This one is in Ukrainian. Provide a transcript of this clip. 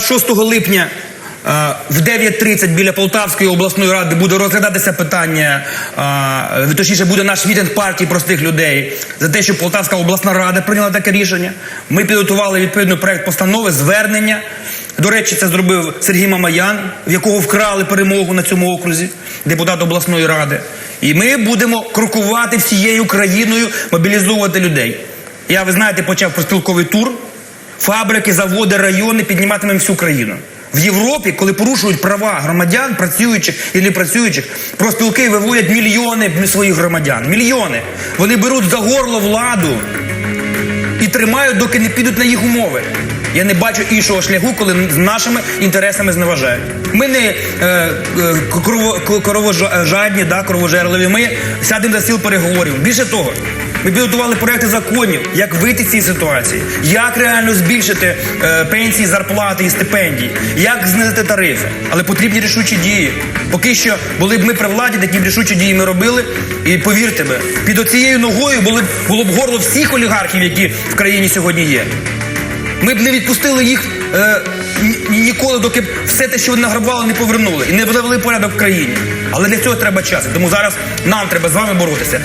26 липня е, в 9.30 біля Полтавської обласної ради буде розглядатися питання, е, точніше буде наш мітинг партії простих людей за те, що Полтавська обласна рада прийняла таке рішення. Ми підготували відповідний проект постанови, звернення. До речі, це зробив Сергій Мамаян, в якого вкрали перемогу на цьому окрузі, депутат обласної ради. І ми будемо крокувати всією країною, мобілізовувати людей. Я, ви знаєте, почав проспілковий тур. Фабрики, заводи, райони підніматимемо всю країну. В Європі, коли порушують права громадян, працюючих і не працюючих, профспілки виводять мільйони своїх громадян. Мільйони. Вони беруть за горло владу і тримають, доки не підуть на їх умови. Я не бачу іншого шляху, коли нашими інтересами зневажають. Ми не е, е, корово, да, кровожерливі. Ми сядемо за стіл переговорів. Більше того, ми підготували проекти законів, як вийти з цієї ситуації, як реально збільшити е, пенсії, зарплати і стипендії, як знизити тарифи. Але потрібні рішучі дії. Поки що були б ми при владі, такі рішучі дії ми робили. І повірте би, під оцією ногою були б, було б горло всіх олігархів, які в країні сьогодні є. Ми б не відпустили їх е, ніколи, доки все те, що вони награбували, не повернули і не навели порядок в країні. Але для цього треба час. Тому зараз нам треба з вами боротися.